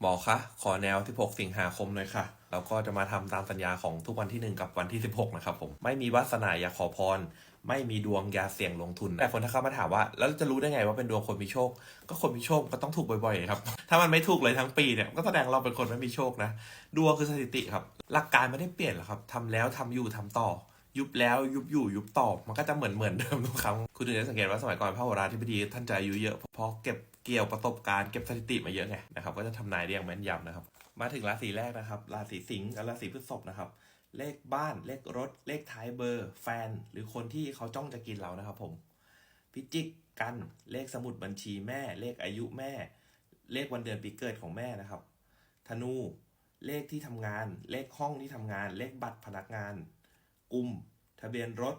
หมอคะ ขอแนว 16 สิงหาคมหน่อยค่ะ แล้วก็จะมาทำตามสัญญาของทุกวันที่ 1 กับวันที่ 16 นะครับผม ไม่มีวาสนาอย่าขอพร ไม่มีดวงอย่าเสี่ยงลงทุน แต่คนถ้าเข้ามาถามว่า แล้วจะรู้ได้ไงว่าเป็นดวงคนมีโชค ก็คนมีโชคก็ต้องถูกบ่อยๆครับ ถ้ามันไม่ถูกเลยทั้งปีเนี่ย ก็แสดงเราเป็นคนไม่มีโชคนะ ดวงคือสถิติครับ หลักการไม่ได้เปลี่ยนหรอกครับทำแล้วทำอยู่ทำต่อ ยุบแล้วยุบอยู่ยุบต่อมันก็จะเหมือนเหมือนเดิมทุกครั้งคุณถึงจะสังเกตว่าสมัยก่อนพระโหราธิบดีท่านจะอายุเยอะเพราะเก็บเกี่ยวประสบการณ์เก็บสถิติมาเยอะไงนะครับก็จะทำนายได้อย่างแม่นยำนะครับ มาถึงราศีแรกนะครับ ราศีสิงห์กับราศีพฤษภนะครับเลขบ้านเลขรถ เลขท้ายเบอร์ แฟน หรือคนที่เขาจ้องจะกินเรานะครับผมพิจิกกันเลขสมุดบัญชีแม่ เลขอายุแม่ เลขวันเดือนปีเกิดของแม่นะครับ ธนูเลขที่ทำงาน เลขห้องที่ทำงาน เลขบัตรพนักงาน กลุ่มทะเบียนรถ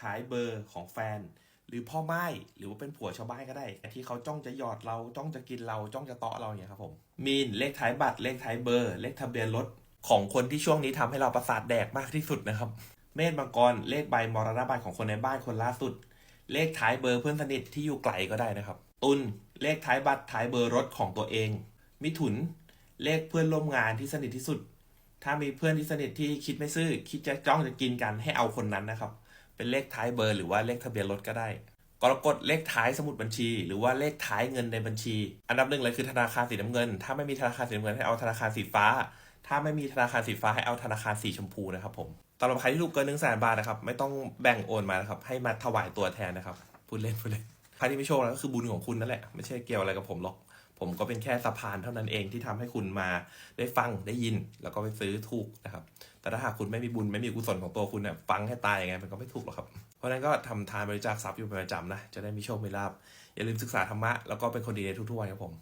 ท้ายเบอร์ของแฟน หรือพ่อไม้หรือว่าเป็นผัวชาวบ้านก็ได้ที่เขาจ้องจะหยอดเราจ้องจะกินเราจ้องจะเตาะเราเนี่ยครับผมมีนเลขท้ายบัตรเลขท้ายเบอร์ เลขทะเบียนรถของคนที่ช่วงนี้ทำให้เราประสาทแดกมากที่สุดนะครับเมษมังกรเลขใบมรณบัตรของคนในบ้านคนล่าสุด เลขท้ายเบอร์เพื่อนสนิทที่อยู่ไกลก็ได้นะครับ ตุลเลขท้ายบัตรท้ายเบอร์รถของตัวเอง มิถุน เลขเพื่อนร่วมงานที่สนิทที่สุด ถ้ามีเพื่อนที่สนิทที่คิดไม่ซื่อ คิดจะจ้องจะกินกันให้เอาคนนั้นนะครับ เป็นเลขท้ายเบอร์หรือว่าเลขทะเบียนรถก็ได้กรกฎเลขท้ายสมุดบัญชี หรือว่าเลขท้ายเงินในบัญชี อันดับหนึ่งเลยคือธนาคารสีน้ำเงิน ถ้าไม่มีธนาคารสีน้ำเงินให้เอาธนาคารสีฟ้า ถ้าไม่มีธนาคารสีฟ้าให้เอาธนาคารสีชมพูนะครับผมสำหรับใครที่ถูกเกินหนึ่งแสนบาทนะครับไม่ต้องแบ่งโอนมานะครับให้มาถวายตัวแทนนะครับพูดเล่นพูดเล่นใครที่ไม่โชคแล้วก็คือบุญของคุณนั่นแหละไม่ใช่เกี่ยวอะไรกับผมหรอก ผมก็เป็นแค่สะพานเท่านั้นเองที่ทำให้คุณมาได้ฟังได้ยิน แล้วก็ไปซื้อถูกนะครับ แต่ถ้าหากคุณไม่มีบุญไม่มีกุศลของตัวคุณเนี่ยฟังให้ตายยังไงมันก็ไม่ถูกหรอกครับ เพราะนั้นก็ทำทานบริจาคทรัพย์อยู่เป็นประจำนะจะได้มีโชคมีลาภอย่าลืมศึกษาธรรมะแล้วก็เป็นคนดีในทุกๆวันครับผม